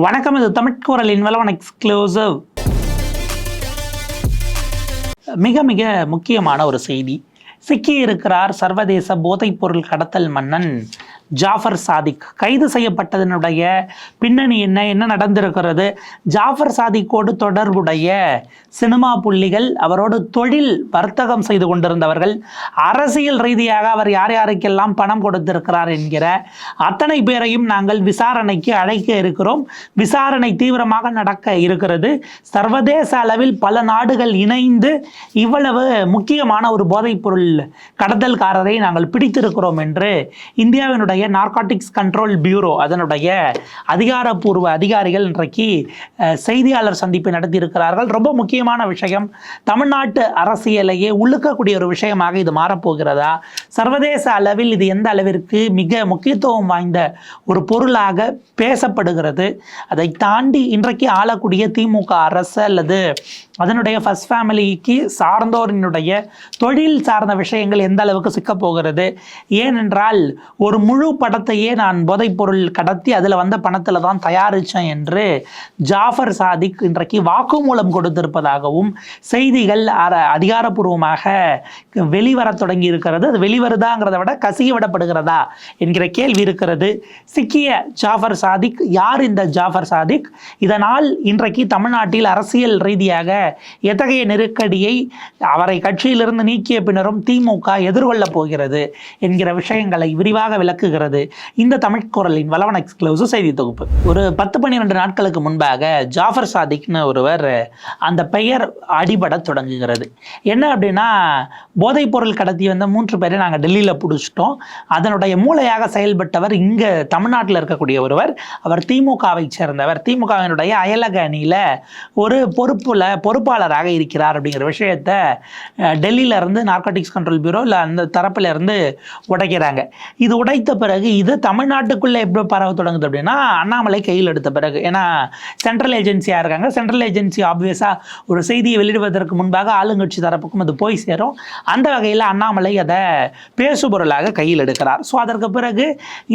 வணக்கம் இது தமிழ்குரலின் வளவன் எக்ஸ்க்ளூசிவ் மிக மிக முக்கியமான ஒரு செய்தி. சிக்கியிருக்கிறார் சர்வதேச போதைப்பொருள் கடத்தல் மன்னன். ஜாஃபர் சாதிக். கைது செய்யப்பட்டதனுடைய பின்னணி என்ன? என்ன நடந்திருக்கிறது? ஜாஃபர் சாதிக்கோடு தொடர்புடைய சினிமா புள்ளிகள் அவரோடு தொழில் வர்த்தகம் செய்து கொண்டிருந்தவர்கள் அரசியல் ரீதியாக அவர் யார் யாருக்கெல்லாம் பணம் கொடுத்திருக்கிறார் என்கிற அத்தனை பேரையும் நாங்கள் விசாரணைக்கு அழைக்க இருக்கிறோம். விசாரணை தீவிரமாக நடக்க இருக்கிறது. சர்வதேச அளவில் பல நாடுகள் இணைந்து இவ்வளவு முக்கியமான ஒரு போதைப்பொருள் கடத்தல்காரரை நாங்கள் பிடித்திருக்கிறோம் என்று இந்தியாவினுடைய நார்காட்டிக்ஸ் கண்ட்ரோல் பியூரோ அதனுடைய அதிகாரப்பூர்வ அதிகாரிகள் இன்றைக்கு செய்தியாளர் சந்திப்பு நடத்தியிருக்கிறார்கள். ரொம்ப முக்கியமான விஷயம் தமிழ்நாட்டு அரசியலையே உழுக்கக்கூடிய ஒரு விஷயமாக இது மாறப்போகிறதா? சர்வதேச அளவில் இது எந்த அளவிற்கு மிக முக்கியத்துவம் வாய்ந்த ஒரு பொருளாக பேசப்படுகிறது? அதை தாண்டி இன்றைக்கு ஆளக்கூடிய திமுக அரசு அல்லது அதனுடைய ஃபர்ஸ்ட் ஃபேமிலிக்கு சார்ந்தோரினுடைய தொழில் சார்ந்த விஷயங்கள் எந்த அளவுக்கு சிக்கப் போகிறது? ஏனென்றால் ஒரு முழு படத்தையே நான் போதைப்பொருள் கடத்தி அதில் வந்த பணத்தில் தான் தயாரித்தேன் என்று ஜாஃபர் சாதிக் இன்றைக்கு வாக்குமூலம் கொடுத்திருப்பதாகவும் செய்திகள் அர- அதிகாரப்பூர்வமாக வெளிவரத் தொடங்கி இருக்கிறது அது வெளிவருதாங்கிறத விட கசிய விடப்படுகிறதா என்கிற கேள்வி இருக்கிறது. சிக்கிய ஜாஃபர் சாதிக் யார் இந்த ஜாஃபர் சாதிக்? இதனால் இன்றைக்கு தமிழ்நாட்டில் அரசியல் ரீதியாக எத்தகைய நெருக்கடியை அவரை கட்சியிலிருந்து நீக்கிய பின்னரும் திமுக எதிர்கொள்ளப் போகிறது என்கிற விஷயங்களை விரிவாக விளக்குகிறது இந்த தமிழ் குரலின் வளவன் எக்ஸ்க்ளூசிவ் செய்தி தொகுப்பு. ஒரு பத்து பன்னிரெண்டு நாட்களுக்கு முன்பாக ஜாஃபர் சாதிக்னு ஒருவர் அந்த பெயர் அடிபட தொடங்குகிறது. என்ன அப்படின்னா போதைப் பொருள் கடத்தி வந்த மூன்று பேரை நாங்கள் டெல்லியில் பிடிச்சிட்டோம். அதனுடைய மூளையாக செயல்பட்டவர் இங்கே தமிழ்நாட்டில் இருக்கக்கூடிய ஒருவர். அவர் திமுகவை சேர்ந்தவர். திமுகவினுடைய அயலக அணியில் ஒரு பொறுப்புல பொறுப்பாளராக இருக்கிறார் அப்படிங்கிற விஷயத்த டெல்லியிலேருந்து நார்கோட்டிக்ஸ் கண்ட்ரோல் பியூரோ இல்லை அந்த தரப்பிலேருந்து உடைக்கிறாங்க. இது உடைத்த பிறகு இது தமிழ்நாட்டுக்குள்ளே எப்படி பரவ தொடங்குது அப்படின்னா அண்ணாமலை கையில் எடுத்த பிறகு. ஏன்னா சென்ட்ரல் ஏஜென்சியாக இருக்காங்க. சென்ட்ரல் ஏஜென்சி ஆப்வியஸாக ஒரு செய்தியை வெளியிடுவதற்கு முன்பாக ஆளுங்கட்சி தரப்புக்கும் அது போய் சேரும். அந்த வகையில் அண்ணாமலை அதை பேசுபொருளாக கையில் எடுக்கிறார். ஸோ அதற்கு பிறகு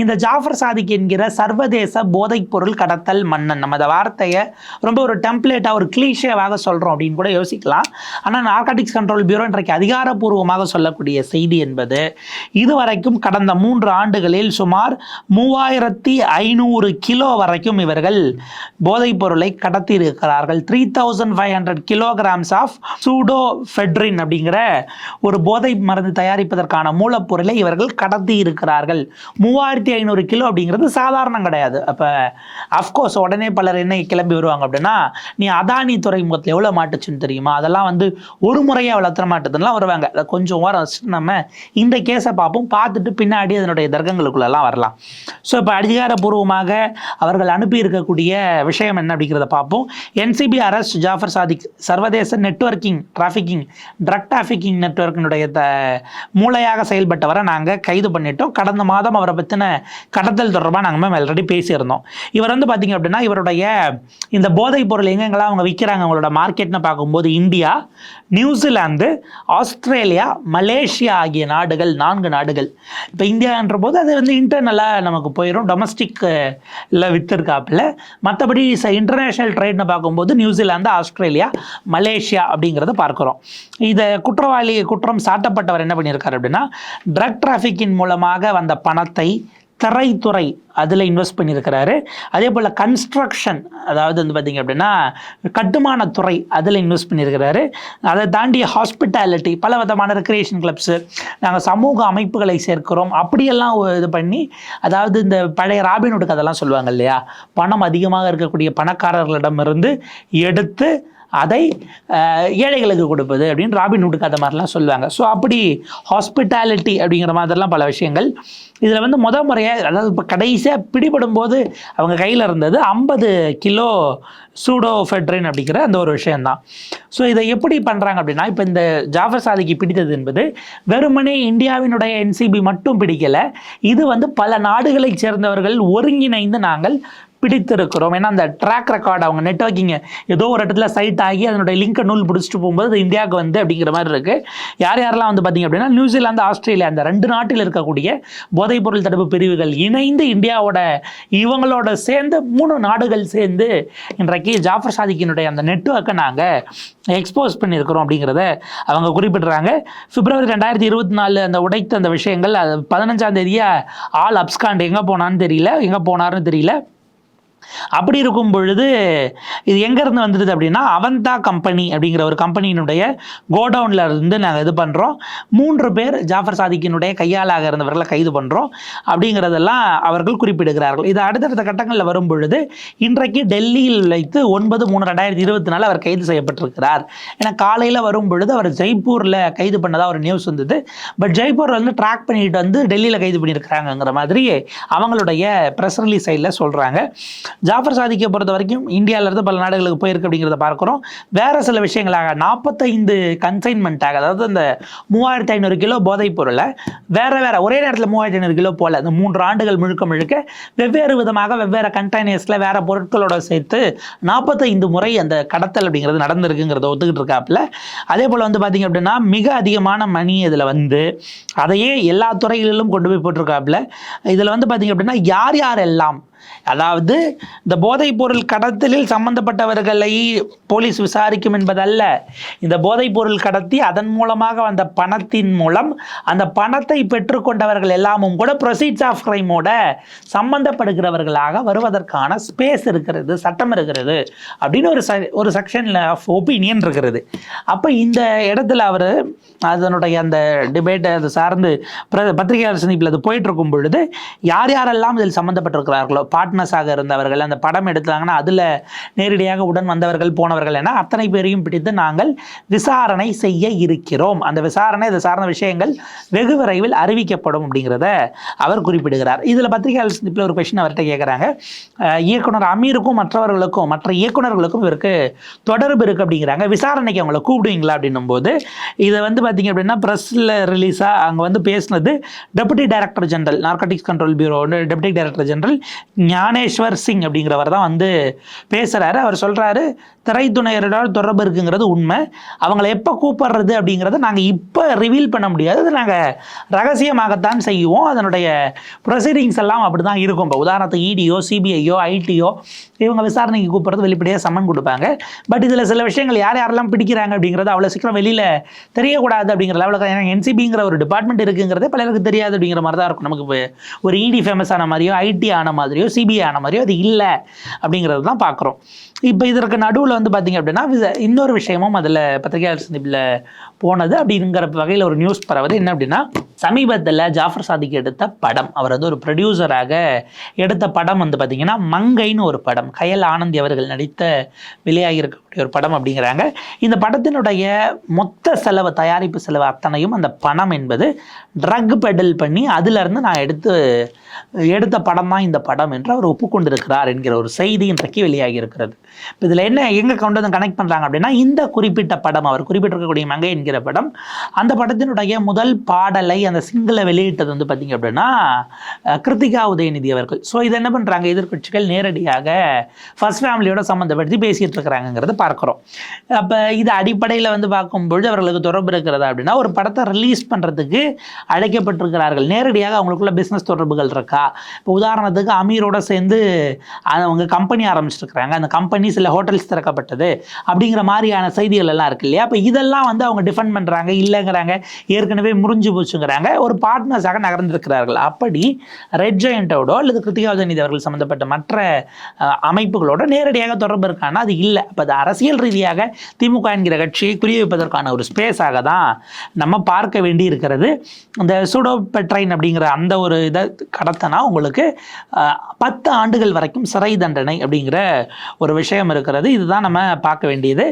இந்த ஜாஃபர் சாதிக் என்கிற சர்வதேச போதைப் பொருள் கடத்தல் மன்னன் நம்ம அந்த வார்த்தையை ரொம்ப ஒரு டெம்ப்ளேட்டாக ஒரு கிளீஷேவாக சொல்கிறோம் பண்ணுறோம் அப்படின்னு கூட யோசிக்கலாம். ஆனால் நார்காட்டிக்ஸ் கண்ட்ரோல் பியூரோ இன்றைக்கு அதிகாரப்பூர்வமாக சொல்லக்கூடிய செய்தி என்பது இதுவரைக்கும் கடந்த மூன்று ஆண்டுகளில் சுமார் மூவாயிரத்தி ஐநூறு கிலோ வரைக்கும் இவர்கள் போதைப் பொருளை கடத்தி இருக்கிறார்கள் three thousand five hundred kilograms of pseudoephedrine அப்படிங்கிற ஒரு போதை மருந்து தயாரிப்பதற்கான மூலப்பொருளை இவர்கள் கடத்தி இருக்கிறார்கள் மூவாயிரத்தி ஐநூறு கிலோ அப்படிங்கிறது சாதாரணம் கிடையாது. அப்போ அஃப்கோர்ஸ் உடனே பலர் என்ன கிளம்பி வருவாங்க அப்படின்னா நீ அதானி துறைமுகத்தில் எவ்வளோ மாட்டுச்சுன்னு தெரியுமா? அதெல்லாம் வந்து ஒரு முறையாக அவ்வளோ எத்தனை மாட்டுதுலாம் வருவாங்க. அதை கொஞ்சம் ஓரம் வச்சுட்டு நம்ம இந்த கேஸை பார்ப்போம். பார்த்துட்டு பின்னாடி அதனுடைய தர்க்கங்களுக்குள்ளெல்லாம் வரலாம். ஸோ இப்போ அதிகாரப்பூர்வமாக அவர்கள் அனுப்பி இருக்கக்கூடிய விஷயம் என்ன அப்படிங்கிறத பார்ப்போம். என்சிபி அரஸ்ட் ஜாஃபர் சாதிக் சர்வதேச நெட்வொர்க்கிங் டிராஃபிக்கிங் ட்ரக் டிராஃபிக்கிங் நெட்ஒர்க்கினுடைய த மூளையாக செயல்பட்டவரை நாங்கள் கைது பண்ணிட்டோம். கடந்த மாதம் அவரை பற்றின கடத்தல் தொடர்பாக நாங்கள் மேம் ஆல்ரெடி பேசியிருந்தோம். இவர் வந்து பார்த்தீங்க அப்படின்னா இவருடைய இந்த போதைப் பொருள் எங்கெங்கெல்லாம் அவங்க விற்கிறாங்க அவங்களோட மார்க்கெட் கிரிக்கெட்னு பார்க்கும்போது இந்தியா நியூசிலாந்து ஆஸ்திரேலியா மலேசியா ஆகிய நாடுகள் நான்கு நாடுகள். இப்போ இந்தியான்ற போது அது வந்து இன்டர்னலாக நமக்கு போயிடும் டொமஸ்டிக்கில் விற்றுருக்காப்பில் விற்றுருக்காப்புல மற்றபடி இன்டர்நேஷ்னல் ட்ரேட்னு பார்க்கும்போது நியூசிலாந்து ஆஸ்திரேலியா மலேசியா அப்படிங்கிறத பார்க்குறோம். இதை குற்றவாளி குற்றம் சாட்டப்பட்டவர் என்ன பண்ணியிருக்காரு அப்படின்னா ட்ரக் டிராஃபிக்கின் மூலமாக வந்த பணத்தை திரைத்துறை அதில் இன்வெஸ்ட் பண்ணியிருக்கிறாரு. அதே போல் கன்ஸ்ட்ரக்ஷன் அதாவது வந்து பார்த்திங்க அப்படின்னா கட்டுமானத்துறை அதில் இன்வெஸ்ட் பண்ணியிருக்கிறாரு. அதை தாண்டி ஹாஸ்பிட்டாலிட்டி பல விதமான ரெக்ரியேஷன் கிளப்ஸு நாங்கள் சமூக அமைப்புகளை சேர்க்கிறோம். அப்படியெல்லாம் இது பண்ணி அதாவது இந்த பழைய ராபின்வுட் கதெல்லாம் சொல்லுவாங்க இல்லையா? பணம் அதிகமாக இருக்கக்கூடிய பணக்காரர்களிடமிருந்து எடுத்து அதை ஏழைகளுக்கு கொடுப்பது அப்படின்னு ராபின்வுட் கதை மாதிரிலாம் சொல்லுவாங்க. ஸோ அப்படி ஹாஸ்பிட்டாலிட்டி அப்படிங்கிற மாதிரிலாம் பல விஷயங்கள். இதில் வந்து முத முறையாக அதாவது இப்போ கடைசியாக பிடிபடும் போது அவங்க கையில் இருந்தது ஐம்பது கிலோ சூடோஃபெட்ரின் அப்படிங்கிற அந்த ஒரு விஷயம்தான். ஸோ இதை எப்படி பண்ணுறாங்க அப்படின்னா இப்போ இந்த ஜாஃபர் சாதிக்கு பிடித்தது என்பது வெறுமனே இந்தியாவினுடைய என்சிபி மட்டும் பிடிக்கலை. இது வந்து பல நாடுகளைச் சேர்ந்தவர்கள் ஒருங்கிணைந்து நாங்கள் பிடித்திருக்கிறோம். ஏன்னா அந்த ட்ராக் ரெக்கார்டு அவங்க நெட்ஒர்க்கிங் ஏதோ ஒரு இடத்துல சைட் ஆகி அதனுடைய லிங்கை நூல் பிடிச்சிட்டு போகும்போது அது இந்தியாவுக்கு வந்து அப்படிங்கிற மாதிரி இருக்கு. யார் யாரெல்லாம் வந்து பார்த்தீங்க அப்படின்னா நியூசிலாந்து ஆஸ்திரேலியா அந்த ரெண்டு நாட்டில் இருக்கக்கூடிய போதைப்பொருள் தடுப்பு பிரிவுகள் இணைந்து இந்தியாவோட இவங்களோட சேர்ந்து மூணு நாடுகள் சேர்ந்து இன்றைக்கு ஜாஃபர் சாதிக்கினுடைய அந்த நெட்ஒர்க்கை நாங்கள் எக்ஸ்போஸ் பண்ணியிருக்கிறோம் அப்படிங்கிறத அவங்க குறிப்பிடுறாங்க. பிப்ரவரி ரெண்டாயிரத்தி இருபத்தி நாலு அந்த உடைத்த அந்த விஷயங்கள் அது பதினஞ்சாம் தேதியாக ஆள் அப்ஸ்காண்ட் எங்கே போனான்னு தெரியல எங்கே போனாருன்னு தெரியல. அப்படி இருக்கும் பொழுது இது எங்கேருந்து வந்துடுது அப்படின்னா அவந்தா கம்பெனி அப்படிங்கிற ஒரு கம்பெனியினுடைய கோடவுனில் இருந்து நாங்கள் இது பண்ணுறோம் மூன்று பேர் ஜாஃபர் சாதிக்கினுடைய கையாளாக இருந்தவர்களை கைது பண்ணுறோம் அப்படிங்கிறதெல்லாம் அவர்கள் குறிப்பிடுகிறார்கள். இது அடுத்தடுத்த கட்டங்களில் வரும் பொழுது இன்றைக்கு டெல்லியில் வைத்து ஒன்பது மூணு ரெண்டாயிரத்தி இருபத்தி நாலு அவர் கைது செய்யப்பட்டிருக்கிறார். ஏன்னா காலையில் வரும் பொழுது அவர் ஜெய்ப்பூரில் கைது பண்ணதாக ஒரு நியூஸ் வந்தது. பட் ஜெய்ப்பூரில் வந்து ட்ராக் பண்ணிட்டு வந்து டெல்லியில் கைது பண்ணியிருக்கிறாங்கங்கிற மாதிரி அவங்களுடைய ப்ரெஸ் ரிலீஸ் சைடில் சொல்கிறாங்க ஜாஃபர் சாதிக்கை பொறுத்த வரைக்கும் இந்தியாவிலேருந்து பல நாடுகளுக்கு போயிருக்கு அப்படிங்கிறத பார்க்குறோம். வேறு சில விஷயங்களாக நாற்பத்தைந்து கன்சைன்மெண்ட்டாக அதாவது அந்த மூவாயிரத்தி ஐநூறு கிலோ போதைப் பொருளை வேறு வேறு ஒரே நேரத்தில் மூவாயிரத்தி ஐநூறு கிலோ போல் அந்த மூன்று ஆண்டுகள் முழுக்க முழுக்க வெவ்வேறு விதமாக வெவ்வேறு கண்டெய்னர்ஸில் வேறு பொருட்களோட சேர்த்து நாற்பத்தைந்து முறை அந்த கடத்தல் அப்படிங்கிறது நடந்திருக்குங்கிறத ஒத்துக்கிட்டு இருக்காப்புல. அதே போல் வந்து பார்த்திங்க அப்படின்னா மிக அதிகமான மணி இதில் வந்து அதையே எல்லா துறைகளிலும் கொண்டு போய் போட்டிருக்காப்புல. இதில் வந்து பார்த்திங்க அப்படின்னா யார் யாரெல்லாம் அதாவது இந்த போதைப் பொருள் கடத்தலில் சம்பந்தப்பட்டவர்களை போலீஸ் விசாரிக்கும் என்பதல்ல. இந்த போதைப் பொருள் கடத்தி அதன் மூலமாக வந்த பணத்தின் மூலம் அந்த பணத்தை பெற்றுக்கொண்டவர்கள் எல்லாமும் கூட ப்ரொசீட்ஸ் ஆஃப் கிரைமோட சம்பந்தப்படுகிறவர்களாக வருவதற்கான ஸ்பேஸ் இருக்கிறது சட்டம் இருக்கிறது அப்படின்னு ஒரு ஒரு செக்ஷனில் ஆஃப் ஒப்பீனியன் இருக்கிறது. அப்போ இந்த இடத்துல அவர் அதனுடைய அந்த டிபேட்டை அது சார்ந்து பத்திரிகையாளர் சந்திப்பில் அது போயிட்டு இருக்கும் பொழுது யார் யாரெல்லாம் இதில் சம்மந்தப்பட்டிருக்கிறார்களோ பார்ட்னர்ஸாக இருந்தவர்கள் அந்த படம் எடுத்தாங்கன்னா அதில் நேரடியாக உடன் வந்தவர்கள் போனவர்கள் என அத்தனை பேரையும் பிடித்து நாங்கள் விசாரணை செய்ய இருக்கிறோம். அந்த விசாரணை இது சார்ந்த விஷயங்கள் வெகு விரைவில் அறிவிக்கப்படும் அப்படிங்கிறத அவர் குறிப்பிடுகிறார். இதில் பத்திரிகையாளர் சந்திப்பில் ஒரு கொஷின் அவர்கிட்ட கேட்குறாங்க இயக்குனர் அமீருக்கும் மற்றவர்களுக்கும் மற்ற இயக்குனர்களுக்கும் இவருக்கு தொடர்பு இருக்குது அப்படிங்கிறாங்க. விசாரணைக்கு அவங்கள கூப்பிடுவீங்களா அப்படின்னும் போது இதை வந்து பார்த்தீங்க அப்படின்னா ப்ரெஸ்ஸில் ரிலீஸாக அங்கே வந்து பேசினது deputy director general narcotics control bureau deputy director general Gyaneshwar Singh அப்படிங்கிறவர் தான் வந்து பேசுகிறாரு அவர் சொல்கிறாரு திரைத்துணையரோட தொடர்பு இருக்குங்கிறது உண்மை. அவங்களை எப்போ கூப்பிடுறது அப்படிங்கிறத நாங்கள் இப்போ ரிவீல் பண்ண முடியாது. அது நாங்கள் ரகசியமாகத்தான் செய்வோம். அதனுடைய ப்ரொசீடிங்ஸ் எல்லாம் அப்படி தான் இருக்கும். இப்போ உதாரணத்துக்கு இடியோ சிபிஐயோ ஐடியோ இவங்க விசாரணைக்கு கூப்பிட்றது வெளிப்படையாக சம்மன் கொடுப்பாங்க. பட் இதில் சில விஷயங்கள் யார் யாரெல்லாம் பிடிக்கிறாங்க அப்படிங்கிறது அவ்வளோ சீக்கிரம் வெளியில் தெரியக்கூடாது அப்படிங்கிற லெவலுக்கு ஏன்னா என்சிபிங்கிற ஒரு டிபார்ட்மெண்ட் இருக்குங்கிறதே பலருக்கு தெரியாது அப்படிங்கிற மாதிரி தான் இருக்கும். நமக்கு ஒரு இடி ஃபேமஸ் ஆன மாதிரியோ ஐடி ஆன மாதிரியோ சிபிஐ ஆன மாதிரியோ அது இல்லை அப்படிங்கிறது தான் பார்க்குறோம் இப்போ இதற்கு நடுவில் வந்து பார்த்தீங்க அப்படின்னா இன்னொரு விஷயமும் அதில் பத்திரிகையாளர் சந்திப்பில் போனது அப்படிங்கிற வகையில் ஒரு நியூஸ் பரவுது. என்ன அப்படின்னா சமீபத்தில் ஜாஃபர் சாதிக் எடுத்த படம் அவர் வந்து ஒரு ப்ரொடியூசராக எடுத்த படம் வந்து பார்த்தீங்கன்னா மங்கைன்னு ஒரு படம் கயல் ஆனந்தி அவர்கள் நடித்த வெளியாகி இருக்கக்கூடிய ஒரு படம் அப்படிங்கிறாங்க. இந்த படத்தினுடைய மொத்த செலவு தயாரிப்பு செலவு அத்தனையும் அந்த பணம் என்பது ட்ரக் பெடல் பண்ணி அதிலிருந்து நான் எடுத்து எடுத்த படம் தான் இந்த படம் என்று அவர் ஒப்புக்கொண்டிருக்கிறார் என்கிற ஒரு செய்தி இன்றைக்கு வெளியாகி இருக்கிறது. இப்போ இதில் என்ன எங்கே கொண்டு வந்து கனெக்ட் பண்ணுறாங்க அப்படின்னா இந்த குறிப்பிட்ட படம் அவர் குறிப்பிட்டிருக்கக்கூடிய மங்கை என்கிற படம் அந்த படத்தினுடைய முதல் பாடலை அந்த சிங்கிளை வெளியிட்டது வந்து பார்த்தீங்க அப்படின்னா கிருத்திகா உதயநிதி அவர்கள். ஸோ இது என்ன பண்ணுறாங்க எதிர்க்கட்சிகள் நேரடியாக ஃபர்ஸ்ட் ஃபேமிலியோட சம்மந்தப்படுத்தி பேசிகிட்டு இருக்கிறாங்கிறத பார்க்குறோம். அப்போ இது அடிப்படையில் வந்து பார்க்கும்பொழுது அவர்களுக்கு தொடர்பு இருக்கிறதா அப்படின்னா ஒரு படத்தை ரிலீஸ் பண்ணுறதுக்கு அழைக்கப்பட்டிருக்கிறார்கள். நேரடியாக அவங்களுக்குள்ள பிஸ்னஸ் தொடர்புகள் இருக்கா? இப்போ உதாரணத்துக்கு அமீரோட சேர்ந்து அவங்க கம்பெனி ஆரம்பிச்சிருக்கிறாங்க அந்த கம்பெனி பண்ணி சில ஹோட்டல்ஸ் திறக்கப்பட்டது அப்படிங்கிற மாதிரியான செய்திகள் எல்லாம் இருக்கு இல்லையா? அப்போ இதெல்லாம் வந்து அவங்க டிஃபெண்ட் பண்ணுறாங்க இல்லைங்கிறாங்க. ஏற்கனவே முறிஞ்சு போச்சுங்கிறாங்க. ஒரு பார்ட்னர்ஸாக நகர்ந்திருக்கிறார்கள். அப்படி ரெட் ஜெயண்டோடோ அல்லது கிருத்திகா உதயநிதி அவர்கள் சம்மந்தப்பட்ட மற்ற அமைப்புகளோட நேரடியாக தொடர்பு இருக்கானா அது இல்லை. அப்போ அது அரசியல் ரீதியாக திமுக என்கிற கட்சியை குறி வைப்பதற்கான ஒரு ஸ்பேஸாக தான் நம்ம பார்க்க வேண்டி இருக்கிறது. இந்த சூடோபெட்ரைன் அப்படிங்கிற அந்த ஒரு இதை கடத்தினா உங்களுக்கு பத்து ஆண்டுகள் வரைக்கும் சிறை தண்டனை அப்படிங்கிற ஒரு விஷயம் இருக்கிறது. இதுதான் நம்ம பார்க்க வேண்டியது.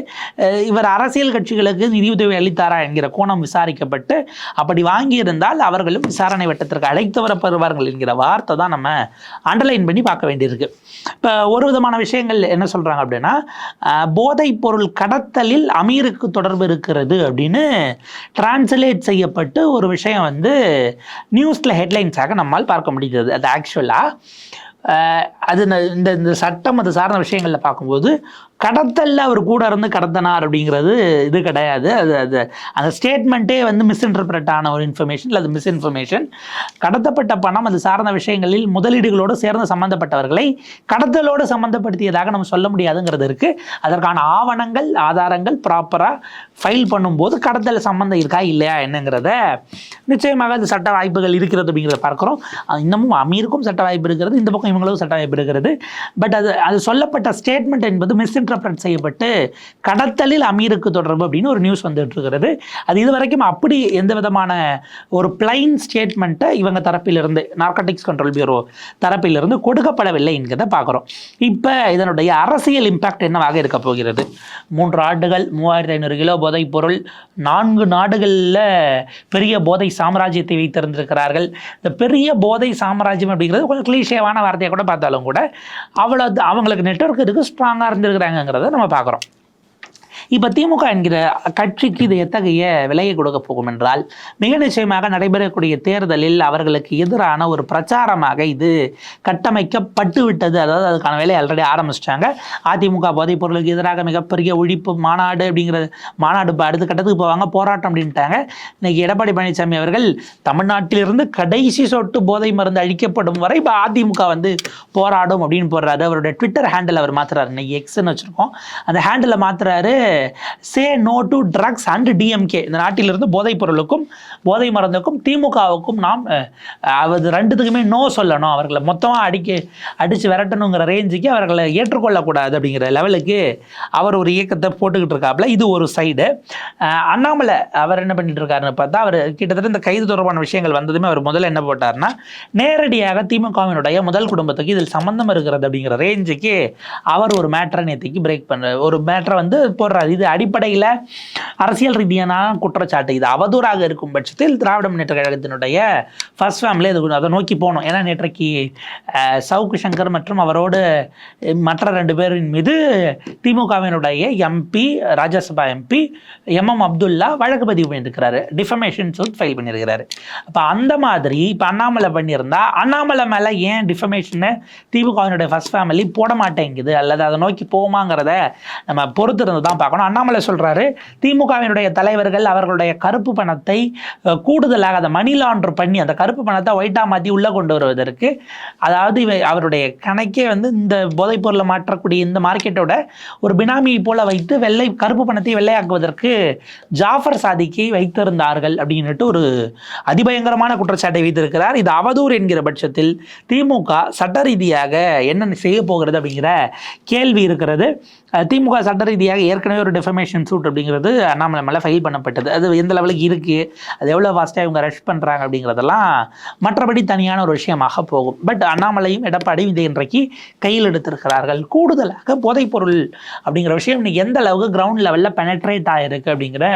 இவர் அரசியல் கட்சிகளுக்கு நிதியுதவி அளித்தாரா என்கிற கோணம் விசாரிக்கப்பட்டு அப்படி வாங்கியிருந்தால் அவர்களும் விசாரணை வட்டத்திற்கு அழைத்து வரப்படுவார்கள் என்கிற வார்த்தை தான் நம்ம அண்டர்லைன் பண்ணி பார்க்க வேண்டியிருக்கு. இப்போ ஒரு விதமான விஷயங்கள் என்ன சொல்கிறாங்க அப்படின்னா போதைப் பொருள் கடத்தலில் அமீருக்கு தொடர்பு இருக்கிறது அப்படின்னு டிரான்ஸ்லேட் செய்யப்பட்டு ஒரு விஷயம் வந்து நியூஸில் ஹெட்லைன்ஸாக நம்மால் பார்க்க முடிகிறது. அது ஆக்சுவலாக அது இந்த இந்த சட்டம் அது சார்ந்த விஷயங்களில் பார்க்கும்போது கடத்தல்ல அவர் கூட இருந்து கடத்தினார் அப்படிங்கிறது இது கிடையாது. அது அது அந்த ஸ்டேட்மெண்ட்டே வந்து மிஸ்இன்டர்பிரட் ஆன ஒரு இன்ஃபர்மேஷன் அல்லது மிஸ்இன்ஃபர்மேஷன் கடத்தப்பட்ட பணம் அது சார்ந்த விஷயங்களில் முதலீடுகளோடு சேர்ந்து சம்பந்தப்பட்டவர்களை கடத்தலோடு சம்பந்தப்படுத்தியதாக நம்ம சொல்ல முடியாதுங்கிறது இருக்குது அதற்கான ஆவணங்கள் ஆதாரங்கள் ப்ராப்பராக ஃபைல் பண்ணும்போது கடத்தல் சம்மந்தம் இருக்கா இல்லையா என்னங்கிறத நிச்சயமாக அது சட்ட வாய்ப்புகள் இருக்கிறது அப்படிங்கிறத பார்க்குறோம். இன்னமும் அமீருக்கும் சட்ட வாய்ப்பு இருக்கிறது. இந்த பக்கம் நியமங்களும் சட்ட இருக்கிறது பட் அது அது சொல்லப்பட்ட ஸ்டேட்மெண்ட் என்பது மிஸ்இன்டர்பிரட் செய்யப்பட்டு கடத்தலில் அமீருக்கு தொடர்பு அப்படின்னு ஒரு நியூஸ் வந்துட்டு இருக்கிறது அது இது வரைக்கும் அப்படி எந்த விதமான ஒரு பிளைன் ஸ்டேட்மெண்ட்டை இவங்க தரப்பிலிருந்து நார்கட்டிக்ஸ் கண்ட்ரோல் பியூரோ தரப்பிலிருந்து கொடுக்கப்படவில்லை என்கிறத பார்க்குறோம். இப்போ இதனுடைய அரசியல் இம்பாக்ட் என்னவாக இருக்க போகிறது? மூன்று ஆண்டுகள் மூவாயிரத்தி ஐநூறு கிலோ போதைப் பொருள் நான்கு நாடுகளில் பெரிய போதை சாம்ராஜ்யத்தை வைத்திருந்திருக்கிறார்கள். இந்த பெரிய போதை சாம்ராஜ்யம் அப்படிங்கிறது கொஞ்சம் கிளீஷேவான வார்த்தை கூட பார்த்தாலும் கூட அவ்வளோ அவங்களுக்கு நெட்வொர்க் இருக்குது ஸ்ட்ராங்காக இருந்திருக்கிறாங்கிறத நம்ம பார்க்குறோம். இப்போ திமுக என்கிற கட்சிக்கு இது எத்தகைய விலையை கொடுக்க போகும் என்றால் மிக நிச்சயமாக நடைபெறக்கூடிய தேர்தலில் அவர்களுக்கு எதிரான ஒரு பிரச்சாரமாக இது கட்டமைக்கப்பட்டு விட்டது. அதாவது அதுக்கான வேலையை ஆல்ரெடி ஆரம்பிச்சிட்டாங்க. அதிமுக போதைப் பொருளுக்கு எதிராக மிகப்பெரிய ஒழிப்பு மாநாடு அப்படிங்கிற மாநாடு இப்போ அடுத்த கட்டத்துக்கு போவாங்க போராட்டம் அப்படின்ட்டாங்க. இன்னைக்கு எடப்பாடி பழனிசாமி அவர்கள் தமிழ்நாட்டிலிருந்து கடைசி சொட்டு போதை மருந்து அழிக்கப்படும் வரை இப்போ அதிமுக வந்து போராடும் அப்படின்னு போடுறாரு. அவருடைய ட்விட்டர் ஹேண்டில் அவர் மாத்துறாரு. இன்னைக்கு எக்ஸ்ன்னு வச்சுருக்கோம். அந்த handle மாத்துறாரு say no to drugs and DMK இந்த நாட்டிலிருந்து போதைப் பொருளுக்கும் போதை மருந்துக்கும் திமுகவுக்கும் நாம் அது ரெண்டுத்துக்குமே நோ சொல்லணும். அவர்களை மொத்தமாக அடிக்க அடித்து விரட்டணுங்கிற ரேஞ்சுக்கு அவர்களை ஏற்றுக்கொள்ளக்கூடாது அப்படிங்கிற லெவலுக்கு அவர் ஒரு இயக்கத்தை போட்டுக்கிட்டு இருக்காப்புல இது ஒரு சைடு அண்ணாமலை அவர் என்ன பண்ணிட்டு இருக்காருன்னு பார்த்தா அவர் கிட்டத்தட்ட இந்த கைது தொடர்பான விஷயங்கள் வந்ததுமே அவர் முதல்ல என்ன போட்டார்னா நேரடியாக திமுகவினுடைய முதல் குடும்பத்துக்கு இதில் சம்மந்தம் இருக்கிறது அப்படிங்கிற ரேஞ்சுக்கு அவர் ஒரு மேட்டரை நேற்றுக்கு பிரேக் பண்ண ஒரு மேட்டரை வந்து போடுறாரு. இது அடிப்படையில் அரசியல் ரீதியான குற்றச்சாட்டு. இது அவதூறாக இருக்கும் பட்சத்தில் திராவிட முன்னேற்ற கழகத்தினுடைய ஃபர்ஸ்ட் ஃபேமிலி இது அதை நோக்கி போகணும். ஏன்னா நேற்றைக்கு சவுக்கு சங்கர் மற்றும் அவரோடு மற்ற ரெண்டு பேரின் மீது திமுகவினுடைய MP Rajya Sabha MP M M Abdullah வழக்கு பதிவு பண்ணியிருக்கிறாரு. டிஃபமேஷன் சூட் ஃபைல் பண்ணியிருக்கிறாரு. அப்போ அந்த மாதிரி இப்போ அண்ணாமலை பண்ணியிருந்தா அண்ணாமலை மேலே ஏன் டிஃபமேஷனை திமுகவினுடைய ஃபர்ஸ்ட் ஃபேமிலி போட மாட்டேங்குது? அல்லது அதை நோக்கி போகுமாங்கிறத நம்ம பொறுத்து இருந்து தான் பார்க்கணும். அண்ணாமலை சொல்கிறாரு திமுகவினுடைய தலைவர்கள் அவர்களுடைய கருப்பு பணத்தை கூடுதலாக அதை மணி லாண்டர் பண்ணி அந்த கருப்பு பணத்தை ஒயிட்டாக மாற்றி உள்ளே கொண்டு வருவதற்கு அதாவது அவருடைய கணக்கே வந்து இந்த போதைப்பொருளை மாற்றக்கூடிய இந்த மார்க்கெட்டோட ஒரு பினாமியை போல வைத்து வெள்ளை கருப்பு பணத்தை வெள்ளையாக்குவதற்கு ஜாஃபர் சாதிக்கை வைத்திருந்தார்கள் அப்படின்னுட்டு ஒரு அதிபயங்கரமான குற்றச்சாட்டை வைத்திருக்கிறார். இது அவதூறு என்கிற பட்சத்தில் திமுக சட்ட ரீதியாக என்ன செய்ய போகிறது அப்படிங்கிற கேள்வி இருக்கிறது. திமுக சட்ட ரீதியாக ஏற்கனவே ஒரு டெஃபமேஷன் சூட் அப்படிங்கிறது அண்ணாமலை மேலே ஃபைல் பண்ணப்பட்டது. அது எந்த லெவலுக்கு இருக்குது அது எவ்வளோ ஃபாஸ்ட்டாக இவங்க ரஷ் பண்ணுறாங்க அப்படிங்கிறதெல்லாம் மற்றபடி தனியான ஒரு விஷயமாக போகும். பட் அண்ணாமலையும் எடப்பாடியும் இதை இன்றைக்கு கையில் எடுத்திருக்கிறார்கள். கூடுதலாக போதைப்பொருள் அப்படிங்கிற விஷயம் இன்னைக்கு எந்த அளவுக்கு கிரவுண்ட் லெவலில் பெனட்ரேட் ஆகிருக்கு அப்படிங்கிற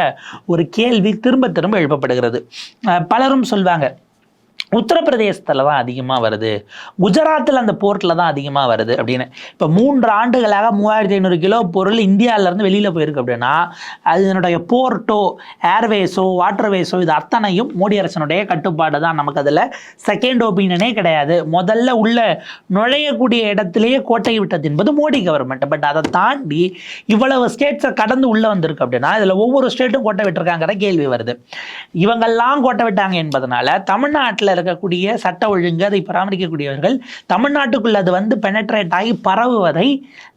ஒரு கேள்வி திரும்ப திரும்ப எழுப்பப்படுகிறது. பலரும் சொல்வாங்க உத்தரப்பிரதேசத்தில் தான் அதிகமாக வருது. குஜராத்தில் அந்த போர்ட்டில் தான் அதிகமாக வருது அப்படின்னு. இப்போ மூன்று ஆண்டுகளாக மூவாயிரத்தி ஐநூறு கிலோ பொருள் இந்தியாவிலேருந்து வெளியில் போயிருக்கு அப்படின்னா அதனுடைய போர்ட்டோ ஏர்வேஸோ வாட்டர்வேஸோ இது அத்தனையும் மோடி அரசனுடைய கட்டுப்பாடு தான். நமக்கு அதில் செகண்ட் ஒப்பீனியனே கிடையாது. முதல்ல உள்ள நுழையக்கூடிய இடத்துலையே கோட்டை விட்டது என்பது மோடி கவர்மெண்ட் பட் அதை தாண்டி இவ்வளவு ஸ்டேட்ஸை கடந்து உள்ளே வந்திருக்கு அப்படின்னா இதில் ஒவ்வொரு ஸ்டேட்டும் கோட்டை விட்டுருக்காங்கிற கேள்வி வருது. இவங்கெல்லாம் கோட்டை விட்டாங்க என்பதனால தமிழ்நாட்டில் இருக்கக்கூடிய சட்ட ஒழுங்கு அதை பராமரிக்கக்கூடியவர்கள் தமிழ்நாட்டுக்குள்ள அது வந்து பெனட்ரேட் ஆகி பரவுவதை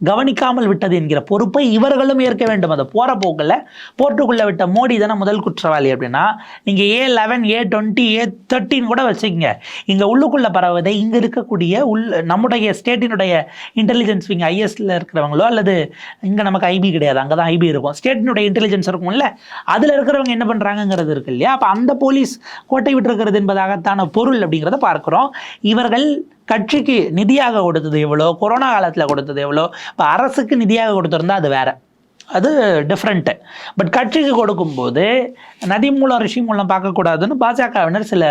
கவனிக்காமல் விட்டது என்கிற பொறுப்பை இவர்களும் ஏற்க வேண்டும். அது போகிற போக்கில் போர்ட்டுக்குள்ளே விட்ட மோடி தானே முதல் குற்றவாளி அப்படின்னா நீங்கள் A eleven A twenty A thirteen கூட வச்சுக்கோங்க. இங்கே உள்ளுக்குள்ளே பரவுவதை இங்கே இருக்கக்கூடிய உள் நம்முடைய ஸ்டேட்டினுடைய இன்டெலிஜென்ஸ் விங் ஐஎஸ்ல இருக்கிறவங்களோ அல்லது இங்கே நமக்கு ஐபி கிடையாது அங்கே தான் ஐபி இருக்கும். ஸ்டேட்டினுடைய இன்டெலிஜென்ஸ் இருக்கும்ல அதில் இருக்கிறவங்க என்ன பண்ணுறாங்கங்கிறது இருக்கு இல்லையா? அப்போ அந்த போலீஸ் கோட்டை விட்டுருக்கிறது என்பதாகத்தான பொருள் அப்படிங்கிறத பார்க்குறோம். இவர்கள் கட்சிக்கு நிதியாக கொடுத்தது எவ்வளோ? கொரோனா காலத்தில் கொடுத்தது எவ்வளோ? இப்போ அரசுக்கு நிதியாக கொடுத்துருந்தா அது வேறு. அது டிஃப்ரெண்ட்டு பட் கட்சிக்கு கொடுக்கும்போது நதி மூலம் ரிஷி மூலம் பார்க்கக்கூடாதுன்னு பாஜகவினர் சில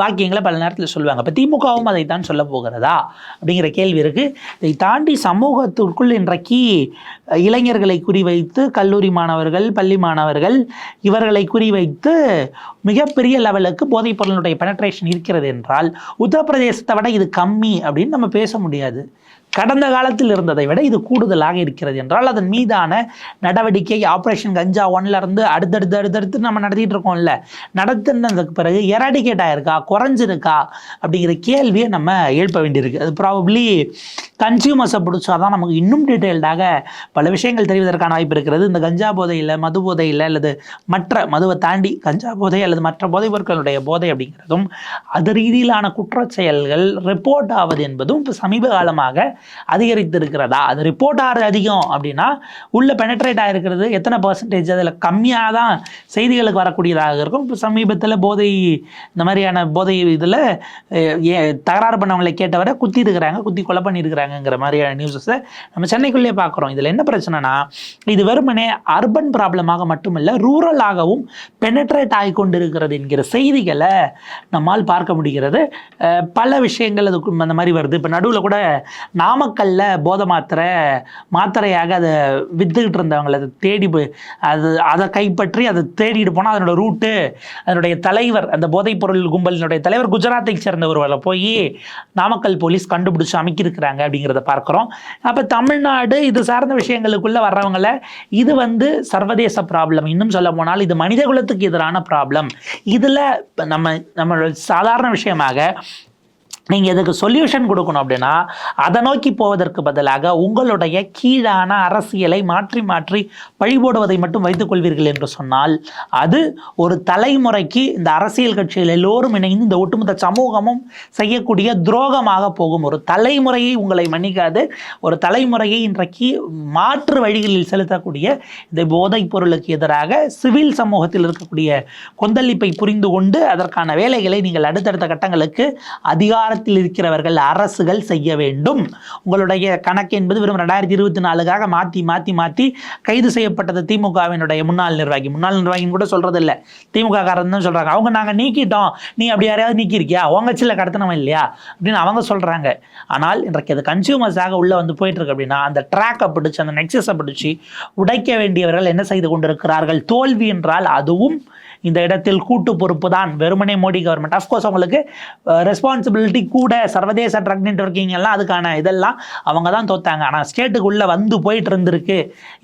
வாக்கியங்களை பல நேரத்தில் சொல்லுவாங்க. இப்போ திமுகவும் அதைத்தான் சொல்ல போகிறதா? அப்படிங்கிற கேள்வி இருக்குது இதை தாண்டி சமூகத்திற்குள் இன்றைக்கு இளைஞர்களை குறிவைத்து கல்லூரி மாணவர்கள் பள்ளி மாணவர்கள் இவர்களை குறிவைத்து மிகப்பெரிய லெவலுக்கு போதைப் பொருளினுடைய பெனட்ரேஷன் இருக்கிறது என்றால் உத்தரப்பிரதேசத்தை விட இது கம்மி அப்படின்னு நம்ம பேச முடியாது. கடந்த காலத்தில் இருந்ததை விட இது கூடுதலாக இருக்கிறது என்றால் அதன் மீதான நடவடிக்கை ஆப்ரேஷன் கஞ்சா ஒன்ல இருந்து அடுத்தடுத்து அடுத்தடுத்து நம்ம நடத்திட்டு இருக்கோம்ல. நடத்தினதுக்கு பிறகு எராடிகேட் ஆயிருக்கா? குறைஞ்சிருக்கா? அப்படிங்கிற கேள்வியை நம்ம எழுப்ப வேண்டியிருக்கு. அது ப்ராபப்ளி கன்சியூமர்ஸை பிடிச்சாதான் நமக்கு இன்னும் டீட்டெயில்டாக பல விஷயங்கள் தெரிவதற்கான வாய்ப்பு இருக்கிறது. இந்த கஞ்சா போதையில் மது போதையில் அல்லது மற்ற மதுவை தாண்டி கஞ்சா போதை அல்லது மற்ற போதைப் பொருட்களுடைய போதை அப்படிங்கிறதும் அது ரீதியிலான குற்ற செயல்கள் ரிப்போர்ட் ஆவது என்பதும் இப்போ சமீப காலமாக அதிகரித்திருக்கிறதா? அது ரிப்போர்ட் ஆகிறது அதிகம் அப்படின்னா உள்ள பெனட்ரேட் ஆகிருக்கிறது எத்தனை பர்சன்டேஜ் அதில் கம்மியாக தான் செய்திகளுக்கு வரக்கூடியதாக இருக்கும். இப்போ சமீபத்தில் போதை இந்த மாதிரியான போதை இதில் தகராறு பண்ணவங்களை கேட்டவரை குத்தி இருக்கிறாங்க குத்தி கொலை பண்ணியிருக்கிறாங்கங்கிற மாதிரியான நியூஸஸை நம்ம சென்னைக்குள்ளேயே பார்க்குறோம். இதில் என்ன பிரச்சனைனா இது வெறுமனே அர்பன் ப்ராப்ளமாக மட்டுமல்ல ரூரலாகவும் பெனட்ரேட் ஆகி கொண்டிருக்கிறது என்கிற செய்திகளை நம்மால் பார்க்க முடிகிறது. பல விஷயங்கள் அதுக்கு அந்த மாதிரி வருது. இப்போ நடுவில் கூட நாமக்கல்ல போதை மாத்திரை மாத்திரையாக அதை வித்துக்கிட்டு இருந்தவங்களை அதை தேடி போய் அது அதை கைப்பற்றி அதை தேடிட்டு போனால் அதனோட ரூட்டு அதனுடைய தலைவர் அந்த போதைப்பொருள் கும்பலினுடைய தலைவர் குஜராத்தை சேர்ந்த ஒருவரை போய் நாமக்கல் போலீஸ் கண்டுபிடிச்சு அமைக்கிருக்கிறாங்க அப்படிங்கிறத பார்க்குறோம். அப்போ தமிழ்நாடு இது சார்ந்த விஷயங்களுக்குள்ளே வர்றவங்கள இது வந்து சர்வதேச ப்ராப்ளம் இன்னும் சொல்ல போனால் இது மனித குலத்துக்கு எதிரான ப்ராப்ளம் இதில் நம்ம நம்ம சாதாரண விஷயமாக நீங்கள் இதுக்கு சொல்யூஷன் கொடுக்கணும் அப்படின்னா அதை நோக்கி போவதற்கு பதிலாக உங்களுடைய கீழான அரசியலை மாற்றி மாற்றி வழிபோடுவதை மட்டும் வைத்துக் கொள்வீர்கள் என்று சொன்னால் அது ஒரு தலைமுறைக்கு இந்த அரசியல் கட்சிகள் எல்லோரும் இணைந்து இந்த ஒட்டுமொத்த சமூகமும் செய்யக்கூடிய துரோகமாக போகும். ஒரு தலைமுறையை உங்களை மன்னிக்காது ஒரு தலைமுறையை இன்றைக்கு மாற்று வழிகளில் செலுத்தக்கூடிய இந்த போதைப் பொருளுக்கு எதிராக சிவில் சமூகத்தில் இருக்கக்கூடிய கொந்தளிப்பை புரிந்து கொண்டு அதற்கான வேலைகளை நீங்கள் அடுத்தடுத்த கட்டங்களுக்கு அதிகார அதிகாரத்தில் இருக்கிறவர்கள் அரசுகள் செய்ய வேண்டும். உங்களுடைய கணக்கு என்பது வெறும் ரெண்டாயிரத்தி இருபத்தி நாலுக்காக மாற்றி மாற்றி மாற்றி கைது செய்யப்பட்டது திமுகவினுடைய முன்னாள் நிர்வாகி. முன்னாள் நிர்வாகின்னு கூட சொல்கிறது இல்லை திமுக காரன் தான் சொல்கிறாங்க அவங்க நாங்கள் நீக்கிட்டோம். நீ அப்படி யாரையாவது நீக்கியிருக்கியா? உங்க சில கடத்தினவன் இல்லையா? அப்படின்னு அவங்க சொல்கிறாங்க ஆனால் இன்றைக்கு அது கன்சியூமர்ஸாக உள்ளே வந்து போயிட்டுருக்கு அப்படின்னா அந்த ட்ராக்கை பிடிச்சி அந்த நெக்ஸஸை பிடிச்சி உடைக்க வேண்டியவர்கள் என்ன செய்து கொண்டிருக்கிறார்கள்? தோல்வி என்றால் அதுவும் இந்த இடத்தில் கூட்டு பொறுப்பு தான். வெறுமனே மோடி கவர்மெண்ட் அஃப்கோர்ஸ் அவங்களுக்கு ரெஸ்பான்சிபிலிட்டி கூட சர்வதேச ட்ரக் நெட்ஒர்க்கிங் எல்லாம் அதுக்கான இதெல்லாம் அவங்க தான் தோத்தாங்க. ஆனால் ஸ்டேட்டுக்குள்ளே வந்து போயிட்டு இருந்திருக்கு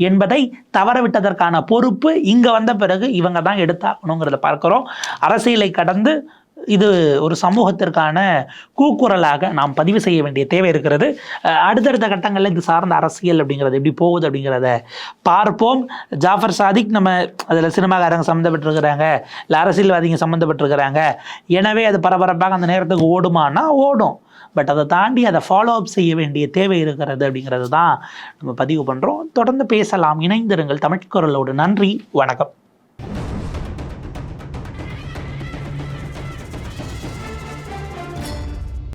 என்பதை தவற விட்டதற்கான பொறுப்பு இங்கே வந்த பிறகு இவங்க தான் எடுத்தாகணுங்கிறத பார்க்குறோம். அரசியலை கடந்து இது ஒரு சமூகத்திற்கான கூக்குரலாக நாம் பதிவு செய்ய வேண்டிய தேவை இருக்கிறது. அடுத்தடுத்த கட்டங்களில் இது சார்ந்த அரசியல் அப்படிங்கிறது எப்படி போகுது அப்படிங்கிறத பார்ப்போம். ஜாஃபர் சாதிக் நம்ம அதில் சினிமாக்காரங்க சம்மந்தப்பட்டிருக்கிறாங்க. இல்லை அரசியல்வாதிங்க சம்மந்தப்பட்டிருக்கிறாங்க. எனவே அது பரபரப்பாக அந்த நேரத்துக்கு ஓடுமானா ஓடும். பட் அதை தாண்டி அதை ஃபாலோ அப் செய்ய வேண்டிய தேவை இருக்கிறது அப்படிங்கிறது தான் நம்ம பதிவு பண்ணுறோம் தொடர்ந்து பேசலாம். இணைந்திருங்கள் தமிழ்குரலோடு நன்றி. வணக்கம்.